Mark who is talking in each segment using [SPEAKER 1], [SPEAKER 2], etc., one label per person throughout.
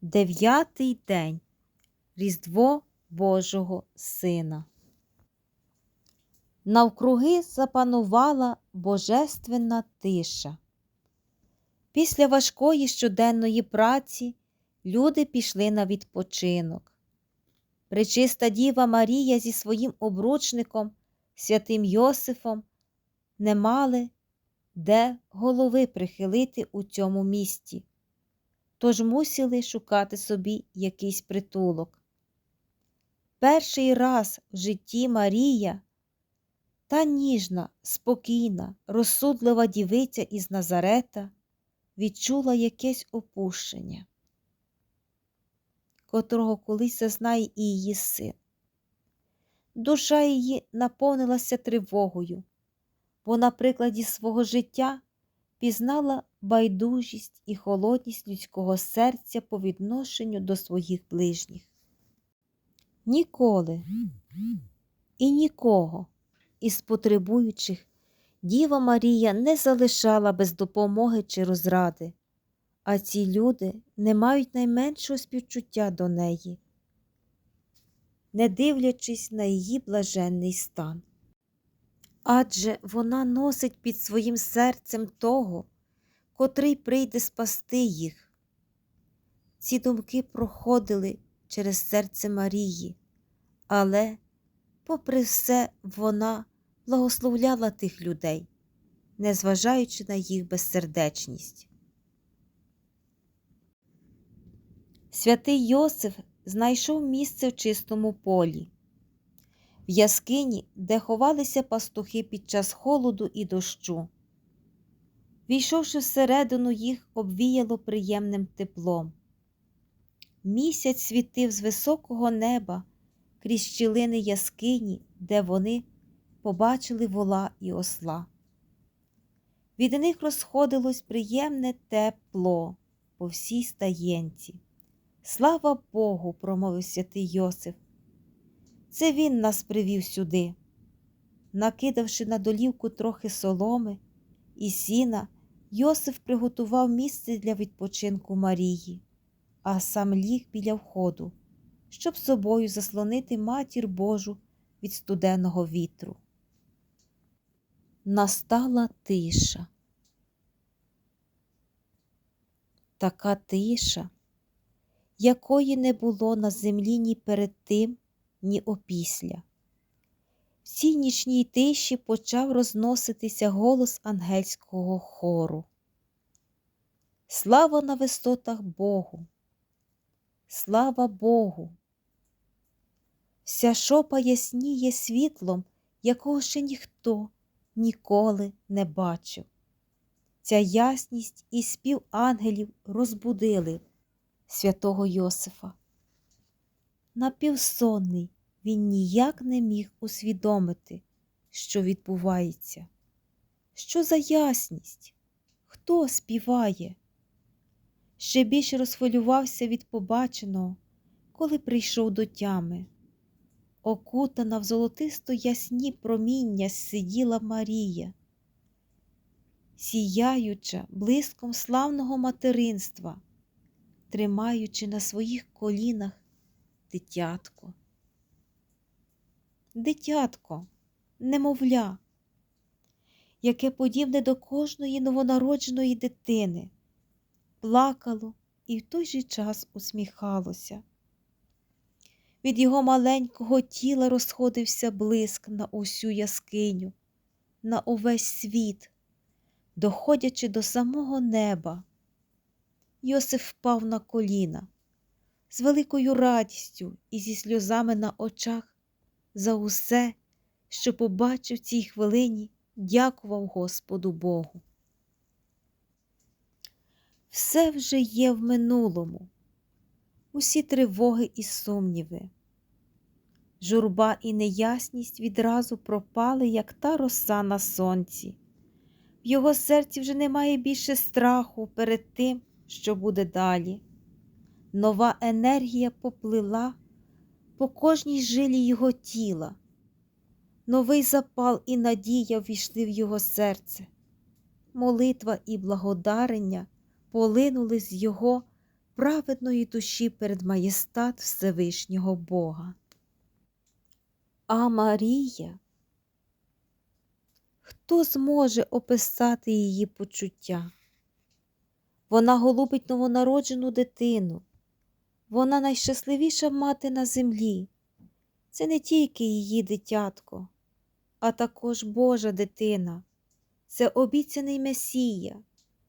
[SPEAKER 1] Дев'ятий день Різдво Божого Сина. Навкруги запанувала божественна тиша. Після важкої щоденної праці люди пішли на відпочинок. Пречиста Діва Марія зі своїм обручником, святим Йосифом, не мали де голови прихилити у цьому місті, тож мусили шукати собі якийсь притулок. Перший раз в житті Марія, та ніжна, спокійна, розсудлива дівиця із Назарета, відчула якесь опущення, котрого колись зазнає і її син. Душа її наповнилася тривогою, бо на прикладі свого життя пізнала байдужість і холодність людського серця по відношенню до своїх ближніх. Ніколи і нікого із потребуючих Діва Марія не залишала без допомоги чи розради, а ці люди не мають найменшого співчуття до неї, не дивлячись на її блаженний стан. Адже вона носить під своїм серцем того, котрий прийде спасти їх. Ці думки проходили через серце Марії, але, попри все, вона благословляла тих людей, незважаючи на їх безсердечність. Святий Йосиф знайшов місце в чистому полі, в яскині, де ховалися пастухи під час холоду і дощу. Війшовши всередину, їх обвіяло приємним теплом. Місяць світив з високого неба крізь щілини яскині, де вони побачили вола і осла. Від них розходилось приємне тепло по всій стаєнці. Слава Богу, промовив святий Йосиф. Це він нас привів сюди. Накидавши на долівку трохи соломи і сіна, Йосиф приготував місце для відпочинку Марії, а сам ліг біля входу, щоб собою заслонити матір Божу від студеного вітру. Настала тиша. Така тиша, якої не було на землі ні перед тим, ні опісля. В цій нічній тиші почав розноситися голос ангельського хору. Слава на висотах Богу! Слава Богу! Вся шопа ясніє світлом, якого ще ніхто ніколи не бачив. Ця ясність і спів ангелів розбудили святого Йосифа. Напівсонний він ніяк не міг усвідомити, що відбувається. Що за ясність? Хто співає? Ще більше розхвилювався від побаченого, коли прийшов до тями. Окутана в золотисто ясні проміння сиділа Марія, сіяюча блиском славного материнства, тримаючи на своїх колінах дитятко. Дитятко, немовля, яке подібне до кожної новонародженої дитини, плакало і в той же час усміхалося. Від його маленького тіла розходився блиск на усю яскиню, на увесь світ, доходячи до самого неба. Йосиф впав на коліна з великою радістю і зі сльозами на очах за усе, що побачив в цій хвилині, дякував Господу Богу. Все вже є в минулому, усі тривоги і сумніви. Журба і неясність відразу пропали, як та роса на сонці. В його серці вже немає більше страху перед тим, що буде далі. Нова енергія поплила по кожній жилі його тіла. Новий запал і надія ввійшли в його серце. Молитва і благодарення полинули з його праведної душі перед маєстат Всевишнього Бога. А Марія, хто зможе описати її почуття? Вона голубить новонароджену дитину, вона найщасливіша мати на землі. Це не тільки її дитятко, а також Божа дитина, це обіцяний Месія,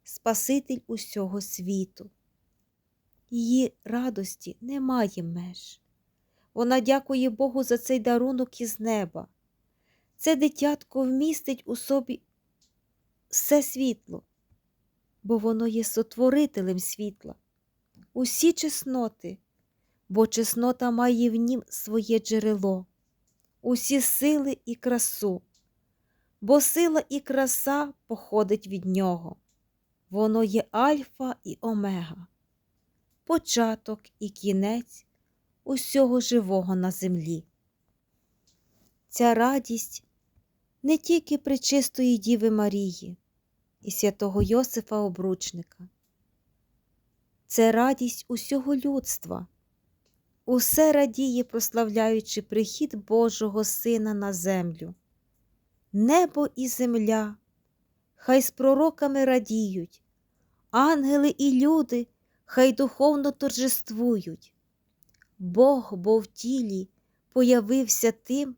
[SPEAKER 1] Спаситель усього світу. Її радості немає меж. Вона дякує Богу за цей дарунок із неба. Це дитятко вмістить у собі все світло, бо воно є сотворителем світла, усі чесноти, бо чеснота має в нім своє джерело, усі сили і красу, бо сила і краса походить від нього. Воно є альфа і омега, початок і кінець усього живого на землі. Ця радість не тільки причистої Діви Марії і святого Йосифа Обручника, це радість усього людства, усе радіє, прославляючи прихід Божого Сина на землю. Небо і земля, хай з пророками радіють, ангели і люди хай духовно торжествують. Бог бо в тілі появився тим,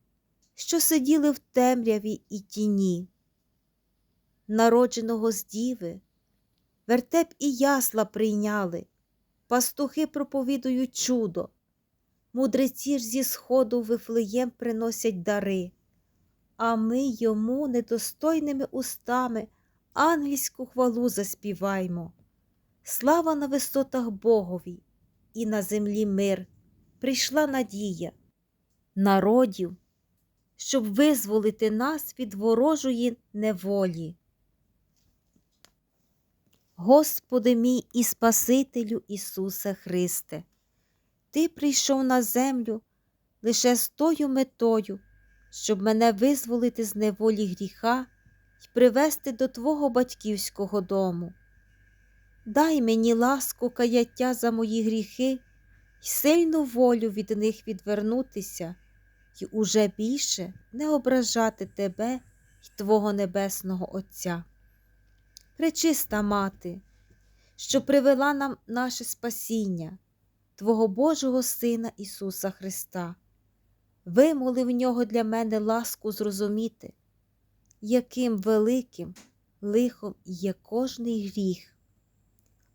[SPEAKER 1] що сиділи в темряві і тіні. Народженого з діви, вертеп і ясла прийняли, пастухи проповідують чудо, мудреці ж зі сходу Вифлеєм приносять дари, а ми йому недостойними устами ангельську хвалу заспіваймо. Слава на висотах Богові і на землі мир прийшла надія народів, щоб визволити нас від ворожої неволі. Господи мій і Спасителю Ісусе Христе, Ти прийшов на землю лише з тою метою, щоб мене визволити з неволі гріха і привести до Твого батьківського дому. Дай мені ласку каяття за мої гріхи й сильну волю від них відвернутися й уже більше не ображати Тебе й Твого Небесного Отця. Пречиста мати, що привела нам наше спасіння, Твого Божого Сина Ісуса Христа, вимоли в нього для мене ласку зрозуміти, яким великим лихом є кожний гріх,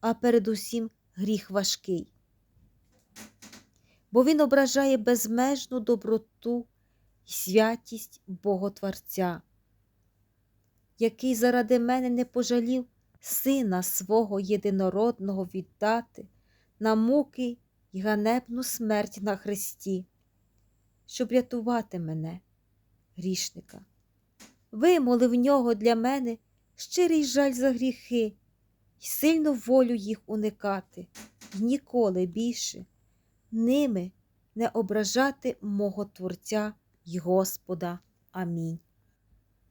[SPEAKER 1] а передусім гріх важкий. Бо він ображає безмежну доброту і святість Боготворця, який заради мене не пожалів сина свого єдинородного віддати на муки й ганебну смерть на Христі, щоб рятувати мене, грішника. Вимолив нього для мене щирий жаль за гріхи й сильну волю їх уникати, й ніколи більше ними не ображати мого Творця й Господа. Амінь.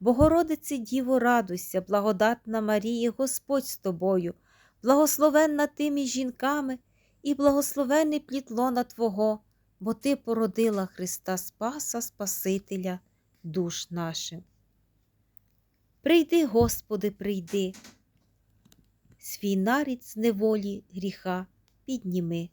[SPEAKER 1] Богородице Діво, радуйся, благодатна Марія, Господь з тобою, благословенна ти між жінками, і благословений плід лона Твого, бо Ти породила Христа Спаса, Спасителя душ нашим. Прийди, Господи, прийди, свій нарід з неволі гріха підніми.